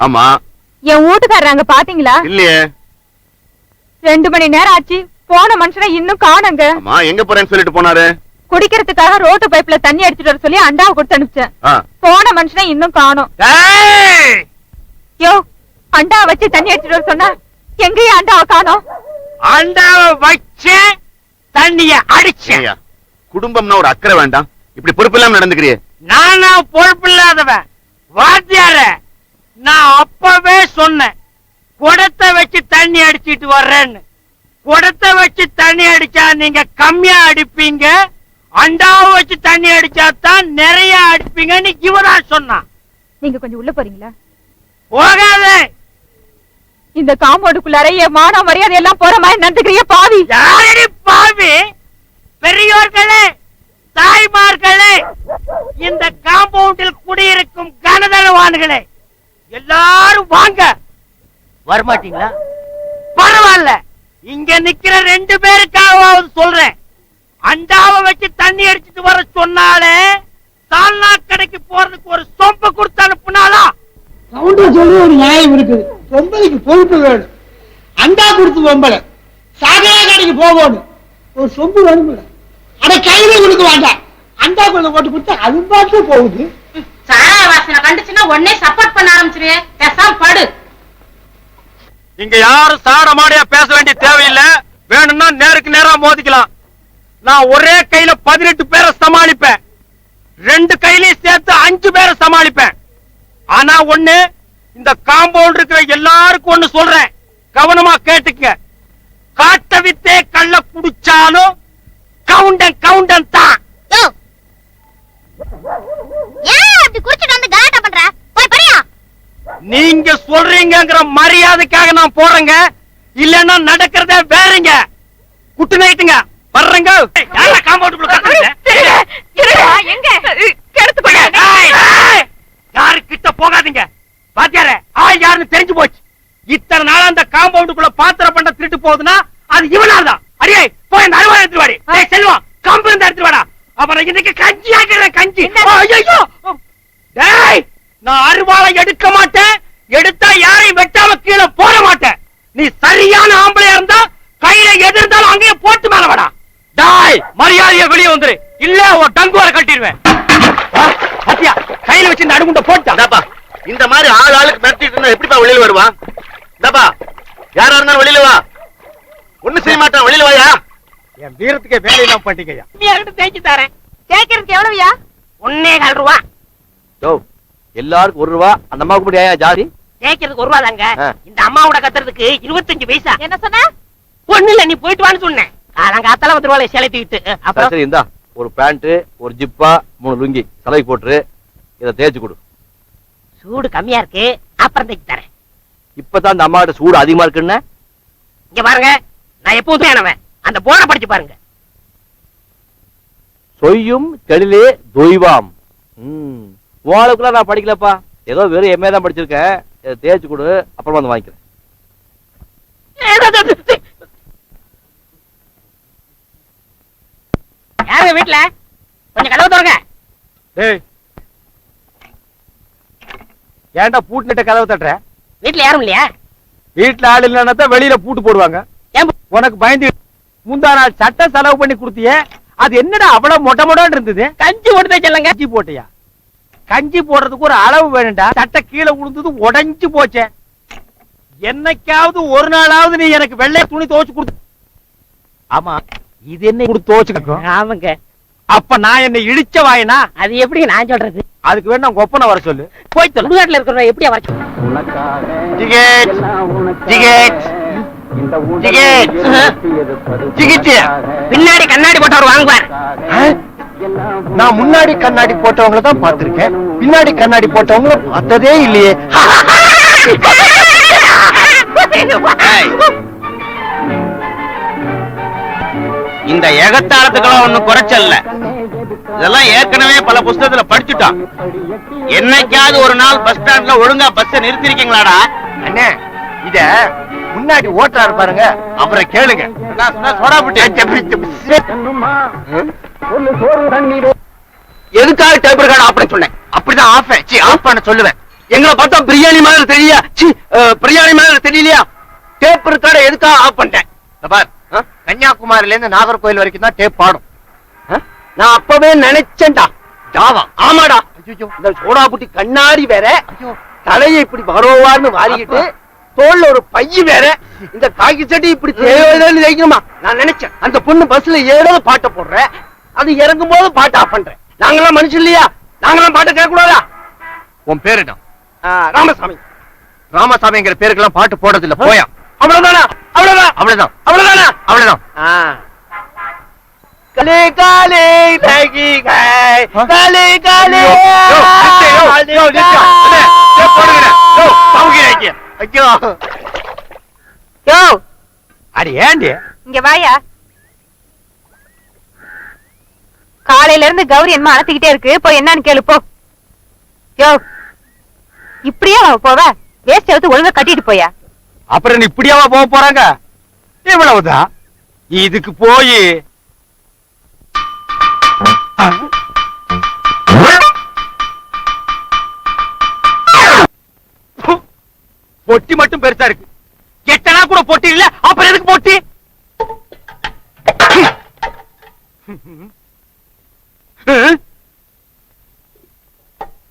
ஆமா. என் வீட்டுக்காரர் அங்க பாத்தீங்களா? இல்லையே. ரெண்டு மணி நேரம் ஆச்சு. போன மனுஷனை இன்னும் காணுங்க. ஆமா எங்க போறேன்னு சொல்லிட்டு போனாரு? குடிக்கிறதுக்காக ரோட்டு பைப்ல தண்ணி அடிச்சிட்டு வர சொல்லி அண்டாவை கொடுத்து அனுப்பிச்சேன். போன மனுஷனை இன்னும் காணோம். ஏய்! யோ அண்டாவை வச்சு தண்ணி அடிச்சிட்டு வர சொன்னா எங்கேயும் அண்டாவை காணோம். அண்டாவை வச்சு தண்ணிய அடிச்சேன். குடும்பம்னா ஒரு அக்கறை வேண்டாம். இப்படி பொறுப்பு இல்லாம நடந்துக்கிறியே. நானா பொறுப்பில்லாதவன் வாத்தியார. நான் அப்பவே சொன்னேன் குடத்தை வச்சு தண்ணி அடிச்சிட்டு வர்றேன்னு. குடத்தை வச்சு தண்ணி அடிச்சா நீங்க கம்மியா அடிப்பீங்க அண்டாவை வச்சு தண்ணி அடிச்சா தான் நிறைய அடிப்பீங்கன்னு இவரா சொன்னான். நீங்க கொஞ்சம் உள்ள போறீங்களா? போகாதே. இந்த காம்பவுண்டுக்குள்ளார என் மான மரியாதை எல்லாம் போற மாதிரி நடந்துக்கிறிய பாவி. யாரடி பாவி? பெரியோர்களே தாய்மார்களே இந்த காம்பவுண்டில் குடியிருக்கும் கனதனவான்களே எல்லாரும் வாங்க. வரமாட்டீங்களா? பரவாயில்ல. இங்க நிக்கிற ரெண்டு பேருக்காவது சொல்றேன். அண்டாவை வச்சு தண்ணி அடிச்சிட்டு வர சொன்னாலே சால்னா கடைக்கு போறதுக்கு ஒரு சொம்பு கொடுத்து அனுப்புனாலா சவுண்ட சொல்லி ஒரு நியாயம் இருக்குது பொம்பளைக்கு பொறுப்பு வேணும். அண்டா கொடுத்து பொம்பளை. சாகையா கடைக்கு போகணும். ஒரு சொம்பு வேணும்ல. அட கையில கொடுக்க வேண்டாம். அண்டா கொள்ள போட்டு கொடுத்தா அது பார்த்து போகுது. சாராய வாசனை கண்டுச்சுன்னா உடனே சப்போர்ட் பண்ண ஆரம்பிச்சிருவே பேசாம படு. இங்க யாரும் சாட மாடியா பேச வேண்டிய தேவையில்லை. வேணும்னா நேருக்கு நேரா மோதிக்கலாம். நான் ஒரே கையில பதினெட்டு பேரை சமாளிப்பேன். ரெண்டு கையிலயும் சேர்த்து அஞ்சு பேரை சமாளிப்பேன். ஆனா ஒண்ணு இந்த காம்பவுண்ட் இருக்கிற எல்லாருக்கும் ஒண்ணு சொல்றேன். கவனமா கேட்டுக்க. காட்ட வித்தே கள்ள குடிச்சாலும் கவுண்டன் கவுண்டன் தான் ஏன் அப்படி குடிச்சிட்டு வந்து கலாட்டா பண்ற போய் படியா நீங்க சொல்றீங்கங்கிற மரியாதைக்காக நான் போறேங்க. இல்லன்னா நடக்கிறதே வேறங்க. குட்டு நைட்டுங்க. வர்றேங்க. யாரு கிட்ட போகாதீங்க. பாத்தியாரே ஆள் யாருன்னு தெரிஞ்சு போச்சு. இத்தனை நாளா அந்த காம்பவுண்டுக்குள்ள பாத்திர பண்ண திருட்டு போகுதுன்னா அது இவனால தான் அடியே போய் அந்த அருவாள் எடுத்துட்டு வாடி. செல்வம் கம்பு இருந்தா எடுத்துட்டு வாடா. அப்புறம் இன்னைக்கு கஞ்சி ஆக்கிறேன் கஞ்சி ஐயோ டேய் நான் அருவாளை எடுக்க மாட்டேன் எடுத்தா யாரையும் வெட்டாம கீழே போட மாட்டேன் நீ சரியான ஆம்பளையா இருந்தா கையில எது இருந்தாலும் அங்கேயே போட்டு மேல வாடா. டாய் மரியாதைய வெளியே வந்துரு. இல்ல ஒரு டங்குவார கட்டிடுவேன் பாத்தியா? கையில வச்சு இந்த அடுகுண்ட போட்டான் இந்தாப்பா இந்த மாதிரி ஆள் ஆளுக்கு மிரட்டிட்டு இருந்தா எப்படிப்பா வெளியில வருவான் இந்தாப்பா யாரா இருந்தாலும் வெளியில வா. ஒண்ணு செய்ய மாட்டான் வெளியில வாயா. என் வீரத்துக்கே வேலை இல்லாம பண்ணிக்கையா தேய்ச்சி தரேன். கேட்கறதுக்கு எவ்வளவுயா ஒன்னே கால் ரூபா. எல்லாருக்கும் ஒரு ரூபா அந்த அம்மாவுக்கு முடியா ஜாதி? தேய்க்கிறதுக்கு ஒரு ரூபா தாங்க. ஆ. இந்த அம்மாவோட கத்துறதுக்கு இருபத்தஞ்சு பைசா. என்ன சொன்ன? ஒண்ணு இல்ல நீ போயிட்டு வான்னு சொன்னேன். காலங்காத்தால வந்து ரூபாய் செலுத்திக்கிட்டு. அப்புறம்? சரி இந்தா. ஒரு பேண்ட் ஒரு ஜிப்பா மூணு லுங்கி தலைக்கு போட்டுரு இதை தேய்ச்சு கொடு. சூடு கம்மியா இருக்கு. அப்புறம் தைச்சு தரேன். இப்பதான் அந்த அம்மாவோட சூடு அதிகமா இருக்குன்னு? இங்க பாருங்க நான் எப்பவும் தேனவன் அந்த போன படிச்சு பாருங்க. சொய்யும் தெளிலே தொய்வாம். ம். உங்களுக்குலாம் நான் படிக்கலப்பா. ஏதோ வெறும் எம்ஏ தான் படிச்சிருக்கேன். தேய்ச்சு கொடு அப்புறமா வந்து வாங்கிக்கிறேன். யாருங்க வீட்டுல கொஞ்சம் கதவு தோறுங்க. டேய். ஏன்டா பூட்டிட்ட கதவை தட்டுற? வீட்டுல யாரும் இல்லையா? வீட்டுல ஆள் இல்லைன்னா வெளியில பூட்டு போடுவாங்க. ஏன் உனக்கு பயந்து முந்தா நாள் சட்டை செலவு பண்ணி கொடுத்தியே அது என்னடா அவ்வளவு மொட்டை மொட்டான்னு இருந்தது? கஞ்சி ஓட்டு தைச்சலங்க கஞ்சி போட்டியா? கஞ்சி போடுறதுக்கு ஒரு அளவு வேணும்டா. சட்டை கீழே விழுந்தது உடைஞ்சு போச்சே. என்னைக்காவது ஒரு நாளாவது நீ எனக்கு வெள்ளை துணி துவைச்சு கொடுத்து ஆமா இது என்ன கொடுத்து துவைச்சுக்கோ ஆமாங்க. அப்ப நான் என்ன இடிச்ச வாயினா? அது எப்படி நான் சொல்றது? அதுக்கு வேணா உங்க ஒப்பனை வர சொல்லு. போய் சுடுகாட்டுல இருக்கிற எப்படியா வர சொல்லு? டிக்கெட் டிக்கெட் டிக்கெட் டிக்கெட் பின்னாடி கண்ணாடி போட்டவர் வாங்குவார். நான் முன்னாடி கண்ணாடி போட்டவங்கள தான் பார்த்திருக்கேன். பின்னாடி கண்ணாடி போட்டவங்கள பார்த்ததே இல்லையே. இந்த எகத்தாளத்துக்கெல்லாம் ஒண்ணும் குறைச்சல்ல. இதெல்லாம் ஏற்கனவே பல புஸ்தகத்துல படிச்சுட்டோம். என்னைக்காவது ஒரு நாள் பஸ் ஸ்டாண்ட்ல ஒழுங்கா பஸ் நிறுத்திருக்கீங்களாடா? அண்ணே இத முன்னாடி ஓட்டுறாரு பாருங்க. அப்புறம் கேளுங்க. சொன்னா சோடா புட்டி. எதுக்காக டேபிள் கார்டு ஆஃப் பண்ண சொன்னேன்? அப்படிதான் ஆஃப் ஆஃப் பண்ண சொல்லுவேன். எங்களை பார்த்தா பிரியாணி மாதிரி தெரியல சி பிரியாணி மாதிரி தெரியலையா? டேப் இருக்காட எதுக்கா ஆஃப் பண்ணிட்டேன்? கன்னியாகுமரியில இருந்து நாகர்கோயில் வரைக்கும் தான் டேப் பாடும்? நான் அப்பவே நினைச்சேன்டா. ஜாவா ஆமாடா. இந்த சோடா புட்டி கண்ணாடி வேற. தலையை இப்படி வருவான்னு வாரிக்கிட்டு தோல்ல ஒரு பைய வேற. இந்த காக்கி சட்டி இப்படி தேவையில்லைன்னு வைக்கணுமா நான் நினைச்சேன். அந்த பொண்ணு பஸ்ல ஏறோது பாட்டை போடுறேன் அது இறங்கும் போது பாட்டு ஆஃப் பண்றேன். நாங்களாம் மனுஷன் இல்லையா? நாங்களாம் பாட்டை கேட்க கூடாதா உன் பேரு என்ன? ராமசாமி. ராமசாமிங்கிற பேருக்கெல்லாம் பாட்டு போடுறது இல்ல போயா. அவ்வளவுதானா? அவ்வளவுதான். அவ்வளவுதான்? அவ்வளவுதானா. அவ்வளவுதான் கலே காலே லகி கை காலே காலே ஐயோ. யோ. அடி ஏண்டி? இங்க வாயா. காலையில இருந்து கௌரி என்ன அழைச்சிக்கிட்டே இருக்கு. போய் என்னன்னு கேளு போ. யோ இப்படியே போவ? வேஸ்ட் எடுத்து ஒழுங்கா கட்டிட்டு போயா? அப்புறம் இப்படியாவா போக போறாங்க? இவ்வளவுதான். இதுக்கு போய். பொட்டி மட்டும் பெருசா இருக்கு எட்டனா கூட பொட்டி இல்ல அப்புறம் எதுக்கு பொட்டி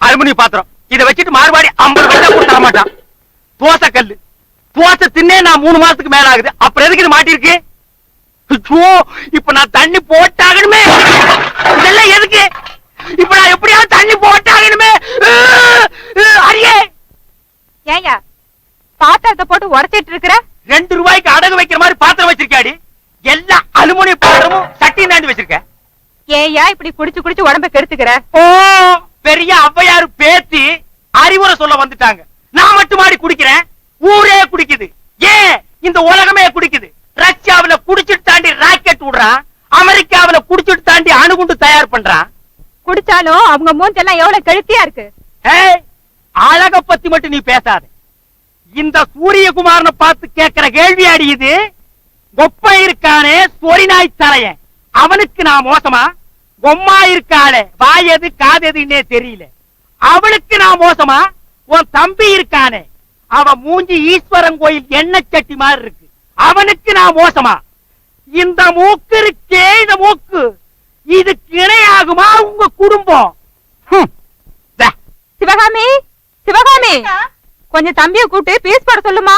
அலுமினிய பாத்திரம் இதை வச்சுட்டு மார்வாடி ஐம்பது பைசா கூட தர மாட்டான் தோசை கல்லு. தோசை தின்னே நான் மூணு மாசத்துக்கு மேல ஆகுது அப்புறம் எதுக்கு இது மாட்டிருக்கு இப்ப நான் தண்ணி போட்டாகணுமே. இதெல்லாம் எதுக்கு? இப்ப நான் எப்படியாவது தண்ணி போட்டாகணுமே. அரியே ஏயா பாத்திரத்தை போட்டு உடைச்சிட்டு இருக்கிற? ரெண்டு ரூபாய்க்கு அடகு வைக்கிற மாதிரி பாத்திரம் வச்சிருக்காடி எல்லா அலுமினிய பாத்திரமும் சட்டி தாண்டி வச்சிருக்க. ஏயா இப்படி குடிச்சு குடிச்சு உடம்ப கெடுத்துக்கிற? ஓ பெரிய ஔவையாரு பேத்தி அறிவுரை சொல்ல வந்துட்டாங்க. நான் மட்டும் மாடி குடிக்கிறேன். ஊரே குடிக்குது. ஏன்? இந்த உலகமே குடிக்குது. ரஷ்யாவுல குடிச்சிட்டு தாண்டி ராக்கெட் விடுறான் அமெரிக்காவுல குடிச்சிட்டு தாண்டி அணுகுண்டு தயார் பண்றான் குடிச்சாலும் அவங்க மூஞ்செல்லாம் எவ்வளவு கெழுத்தியா இருக்கு? அழக பத்தி மட்டும் நீ பேசாத. இந்த சூரியகுமாரனை பார்த்து கேட்கிற கேள்வி அடியுது ஒப்ப இருக்கானே சொரிநாய் தலையன். அவனுக்கு நான் மோசமா? பொம்மா இருக்காளே வாயது காதெதுன்னே தெரியல. அவளுக்கு நான் மோசமா? உன் தம்பி இருக்கானே. அவன் மூஞ்சி ஈஸ்வரன் கோயில் எண்ணெய் சட்டி மாதிரி இருக்கு. அவனுக்கு நான் மோசமா? இந்த மூக்கு இருக்கே இந்த மூக்கு. இதுக்கு இணையாகுமா உங்க குடும்பம். சிவகாமி சிவகாமி. கொஞ்சம் தம்பிய கூப்பிட்டு பீஸ் போட சொல்லுமா?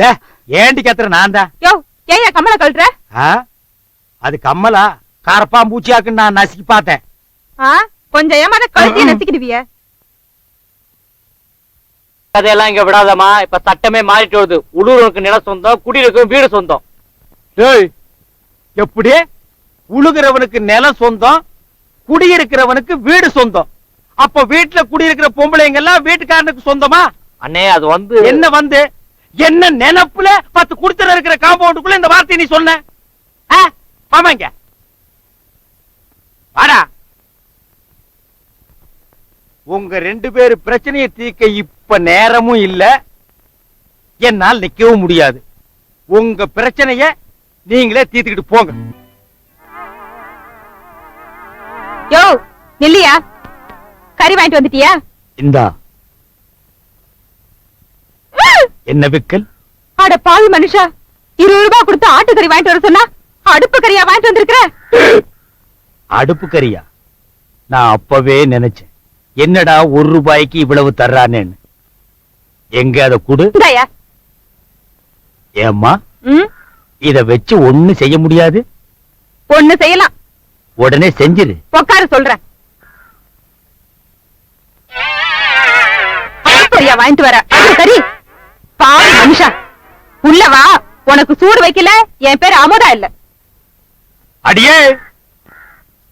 டே, ஏண்டி கத்துற நான் தான். யோ ஏயா கம்மல கழட்டுற? அது கம்மலா? கரப்பாம்பூச்சியாக்குன்னு நான் நசுக்கி பார்த்தேன். ஆ? கொஞ்சம் ஏமாத கழுத்திய நசிக்கிடுவிய. கதையெல்லாம் இங்க விடாதம்மா. இப்ப சட்டமே மாறிட்டு வருது. உள்ளூருக்கு நில சொந்தம் குடியிருக்கும் வீடு சொந்தம். டேய் எப்படி? உழுகிறவனுக்கு நிலம் சொந்தம் குடியிருக்கிறவனுக்கு வீடு சொந்தம். அப்ப வீட்டுல குடியிருக்கிற பொம்பளைங்க எல்லாம் வீட்டுக்காரனுக்கு சொந்தமா? அண்ணே அது வந்து என்ன வந்து? என்ன நினைப்புல பத்து குடுத்துற இருக்கிற காம்பவுண்டுக்குள்ள இந்த வார்த்தை நீ சொன்ன? ஆமாங்க. வாடா. உங்க ரெண்டு பேரு பிரச்சனையை தீர்க்க இப்ப நேரமும் இல்ல. என்னால் நிக்கவும் முடியாது. உங்க பிரச்சனைய நீங்களே தீர்த்துக்கிட்டு போங்க. யோ நில்லியா? கறி வாங்கிட்டு வந்துட்டியா? இந்தா. என்ன விக்கல்? அட பாவி மனுஷா இருபது ரூபாய் கொடுத்து ஆட்டுக்கறி வாங்கிட்டு வர சொன்னா அடுப்பு கறியா வாங்கிட்டு வந்திருக்கிற? அடுப்பு கறியா நான் அப்பவே நினைச்சேன். என்னடா ஒரு ரூபாய்க்கு இவ்வளவு தர்றானேன்னு. எங்க அத குடு. ஏம்மா? இத வச்சு ஒண்ணு செய்ய முடியாது. ஒண்ணு செய்யலாம். உடனே செஞ்சிரு. உட்காரு சொல்றேன் வாங்கிட்டு வர. சரி. பாவி மனுஷா. உள்ள வா. உனக்கு சூடு வைக்கல. என் பேரு அமுதா இல்ல. அடியே!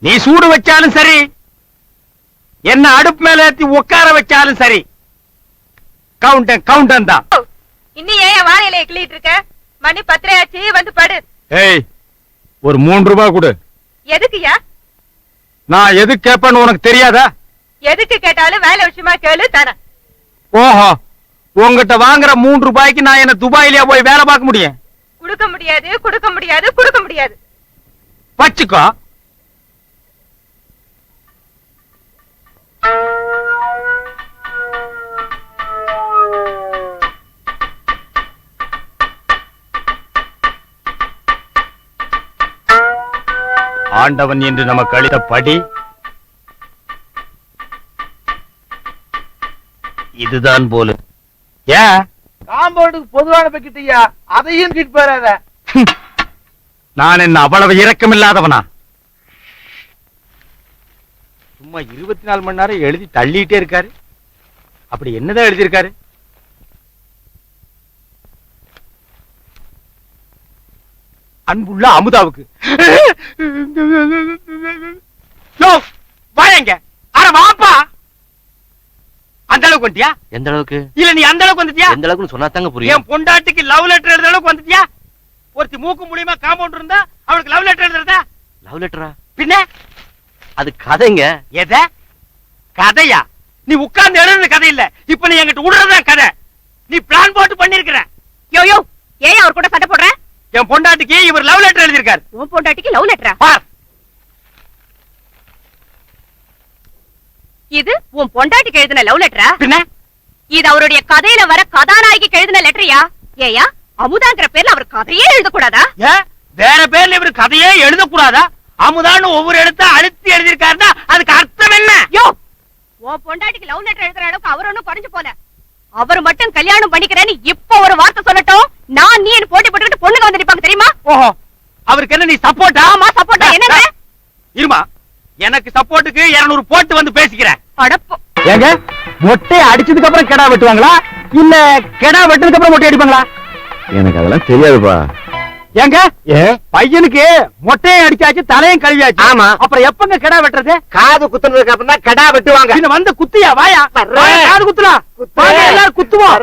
நீ சூடு வச்சாலும் சரி என்ன அடுப்பு மேல ஏத்தி உட்கார வச்சாலும் சரி கவுண்டன் கவுண்டன் தான். இன்னும் ஏன் வாழையில கிள்ளிட்டு இருக்க? மணி பத்திரையாச்சு வந்து படு. ஏய் ஒரு மூணு ரூபாய் கொடு. எதுக்குயா நான் எது கேட்பேன்னு உனக்கு தெரியாதா? எதுக்கு கேட்டாலும் வேலை விஷயமா கேளு தரேன் ஓஹோ உங்ககிட்ட வாங்குற மூணு ரூபாய்க்கு நான் என்ன துபாயிலேயே போய் வேலை பார்க்க முடியும்? குடுக்க முடியாது குடுக்க முடியாது குடுக்க முடியாது. வச்சுக்கோ. ஆண்டவன் என்று நமக்கு அளித்த படி இதுதான் போல. ஏன் காம்பவுண்டுக்கு பொதுவான பக்கிட்டியா? அதையும் கிட் போறாத. நான் என்ன அவ்வளவு இரக்கமில்லாதவனா? சும்மா இருபத்தி நாலு மணி நேரம் எழுதி தள்ளிட்டே இருக்காரு. அப்படி என்னதான் எழுதியிருக்காரு? அன்புள்ள அமுதாவுக்கு. வாயேங்க. அட வாப்பா. அந்த அளவுக்கு வந்துட்டியா? எந்த அளவுக்கு? இல்ல நீ அந்த அளவுக்கு வந்துட்டியா? எந்த அளவுக்கு சொன்னா தாங்க என் பொண்டாட்டிக்கு லவ் லெட்டர் எழுதுற அளவுக்கு வந்துட்டியா? ஒருத்தி மூக்கு மூலியமா காம்பவுண்ட் இருந்தா அவளுக்கு லவ் லெட்டர் எழுதுறதா? லவ் லெட்டரா? பின்ன? அது கதைங்க. எத? கதையா? நீ உட்கார்ந்து எழுதுற கதை இல்ல. இப்ப நீ என்கிட்ட விடுறதா கதை. நீ பிளான் போட்டு பண்ணிருக்கிற. யோ யோ ஏன் அவர் கூட சண்டை போடுற? என் பொண்டாட்டிக்கு இவர் லவ் லெட்டர் எழுதியிருக்காரு. உன் பொண்டாட்டிக்கு லவ் லெட்டரா பார். இது உன் பொண்டாட்டிக்கு எழுதின லவ் லெட்டரா பின்ன? இது அவருடைய கதையில வர கதாநாயகிக்கு எழுதின லெட்டரியா ஏயா அமுதாங்கிற பேர்ல அவர் கதையே எழுதக்கூடாதா? வேற பேர்ல இவர் கதையே எழுதக்கூடாதா? அமுதான்னு ஒவ்வொரு எழுத்த அழுத்தி எழுதியிருக்காருன்னா அதுக்கு அர்த்தம் என்ன? யோ! உன் பொண்டாட்டிக்கு லவ் லெட்டர் எழுதுற அளவுக்கு அவர் ஒண்ணும் குறைஞ்சு போல அவர் மட்டும் கல்யாணம் பண்ணிக்கிறேன்னு இப்ப ஒரு வார்த்தை சொல்லட்டும். நான் நீ போட்டி போட்டுக்கிட்டு பொண்ணுங்க வந்து நிப்பாங்க தெரியுமா? ஓஹோ அவருக்கு என்ன நீ சப்போர்ட்டா ஆமா சப்போர்ட்டா என்னங்க? இருமா எனக்கு சப்போர்ட்டுக்கு 200 போட்டு வந்து பேசிக்கிறேன். அடப்போ. ஏங்க மொட்டை அடிச்சதுக்கு அப்புறம் கெடா வெட்டுவாங்களா? இல்ல கெடா வெட்டதுக்கு அப்புறம் மொட்டை அடிப்பாங்களா? எனக்கு அதெல்லாம் தெரியாதுப்பா. ஏங்க? பையனுக்கு மொட்டையும் அடிச்சாச்சு தலையும் கழுவியாச்சு. ஆமா. அப்புறம் எப்பங்க கெடா வெட்டுறது? காது குத்துனதுக்கு அப்புறம் தான் கடா வெட்டுவாங்க. வந்து குத்தியா? வாயா. காது குத்துலாம். எல்லாரும் குத்துவோம்.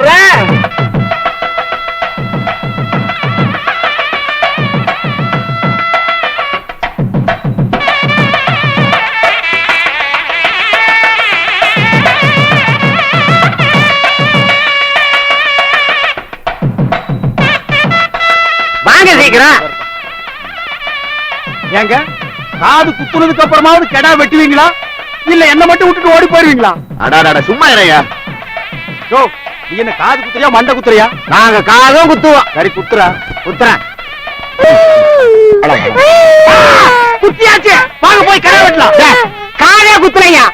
சீக்கிரம் ஏங்க காது குத்துனதுக்கு அப்புறமாவது கெடா வெட்டுவீங்களா? இல்ல என்ன மட்டும் விட்டுட்டு ஓடி போயிருவீங்களா? அடாடாடா சும்மா இறையா யோ நீ என்ன காது குத்துறியா மண்டை குத்துறியா? நாங்க காதும் குத்துவோம். சரி குத்துறா. குத்துறேன். குத்தியாச்சு. வாங்க போய் கடை வெட்டலாம். காதே குத்துறையா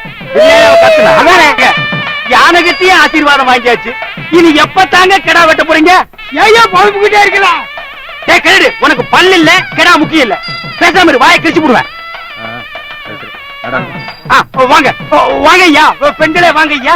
யானை கிட்டயே ஆசீர்வாதம் வாங்கியாச்சு. இனி எப்ப தாங்க கிடா வெட்ட போறீங்க? ஏன் பழுப்புக்கிட்டே இருக்கலாம் டேய் கிழடு உனக்கு பல்லு இல்ல கிடா முக்கியம் இல்ல. பேசாம இரு வாயை கிழிச்சு போடுவேன். ஆ, வாங்க வாங்க ஐயா பெண்களே வாங்க ஐயா.